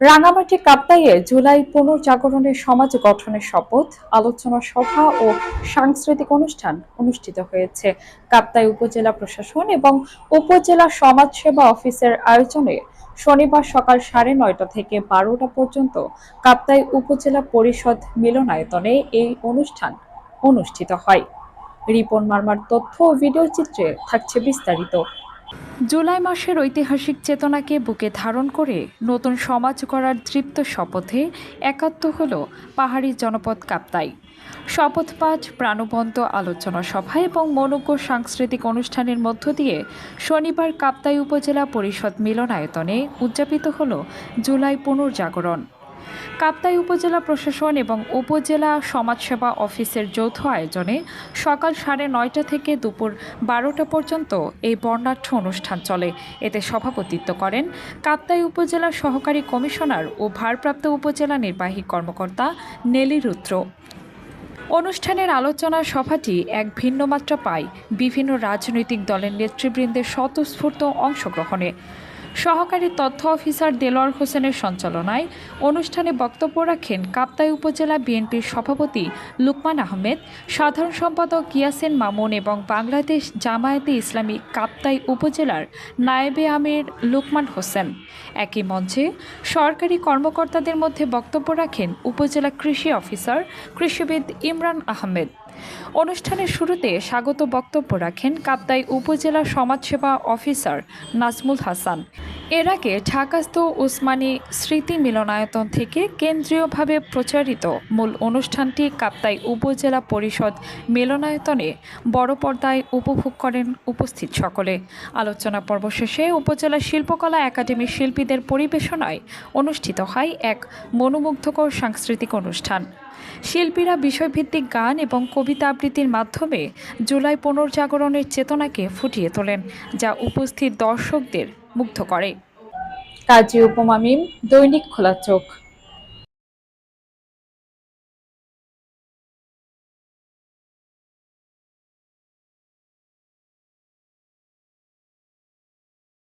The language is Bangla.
রাঙামাটি কাপ্তাইয়ে জুলাই পুনর্জাগরণের সমাজ গঠনের শপথ, আলোচনা সভা ও সাংস্কৃতিক অনুষ্ঠান অনুষ্ঠিত হয়েছে। কাপ্তাই উপজেলা প্রশাসন এবং উপজেলা সমাজসেবা অফিসের আয়োজনে শনিবার সকাল সাড়ে নয়টা থেকে বারোটা পর্যন্ত কাপ্তাই উপজেলা পরিষদ মিলনায়তনে এই অনুষ্ঠান অনুষ্ঠিত হয়। রিপন মার্মার তথ্য ও ভিডিও চিত্রে থাকছে বিস্তারিত। জুলাই মাসের ঐতিহাসিক চেতনাকে বুকে ধারণ করে নতুন সমাজ গড়ার তৃপ্ত শপথে একাত্ম হল পাহাড়ি জনপদ কাপ্তাই। শপথ পাঠ প্রাণবন্ত আলোচনা সভা এবং মনোজ্ঞ সাংস্কৃতিক অনুষ্ঠানের মধ্য দিয়ে শনিবার কাপ্তাই উপজেলা পরিষদ মিলনায়তনে উদযাপিত হল জুলাই পুনর্জাগরণ। কাপ্তাই উপজেলা প্রশাসন এবং উপজেলা সমাজসেবা অফিসের যৌথ আয়োজনে সকাল সাড়ে নয়টা থেকে দুপুর বারোটা পর্যন্ত এই বর্ণাঢ্য অনুষ্ঠান চলে। এতে সভাপতিত্ব করেন কাপ্তাই উপজেলা সহকারী কমিশনার ও ভারপ্রাপ্ত উপজেলা নির্বাহী কর্মকর্তা নেলি রুদ্র। অনুষ্ঠানের আলোচনা সভাটি এক ভিন্ন মাত্রা পায়। বিভিন্ন রাজনৈতিক দলের নেতৃবৃন্দের স্বতঃস্ফূর্ত অংশগ্রহণে সহকারী তথ্য অফিসার দেলোয়ার হোসেনের সঞ্চালনায় অনুষ্ঠানে বক্তব্য রাখেন কাপ্তাই উপজেলা বিএনপির সভাপতি লুকমান আহমেদ, সাধারণ সম্পাদক ইয়াসিন মামুন এবং বাংলাদেশ জামায়াতে ইসলামী কাপ্তাই উপজেলার নায়েবে আমির লুকমান হোসেন। একই মঞ্চে সরকারি কর্মকর্তাদের মধ্যে বক্তব্য রাখেন উপজেলা কৃষি অফিসার কৃষিবিদ ইমরান আহমেদ। অনুষ্ঠানের শুরুতে স্বাগত বক্তব্য রাখেন কাপ্তাই উপজেলা সমাজসেবা অফিসার নাজমুল হাসান। এর আগে ঢাকাস্থ উসমানী স্মৃতি মিলনায়তন থেকে কেন্দ্রীয়ভাবে প্রচারিত মূল অনুষ্ঠানটি কাপ্তাই উপজেলা পরিষদ মিলনায়তনে বড় পর্দায় উপভোগ করেন উপস্থিত সকলে। আলোচনা পর্ব শেষে উপজেলা শিল্পকলা একাডেমির শিল্পীদের পরিবেশনায় অনুষ্ঠিত হয় এক মনোমুগ্ধকর সাংস্কৃতিক অনুষ্ঠান। শিল্পীরা বিষয়ভিত্তিক গান এবং কবিতা আবৃত্তির মাধ্যমে জুলাই পুনর্জাগরণের চেতনাকে ফুটিয়ে তোলেন, যা উপস্থিত দর্শকদের মুগ্ধ করে। কাজী উপমামিম দৈনিক খোলা চোখ।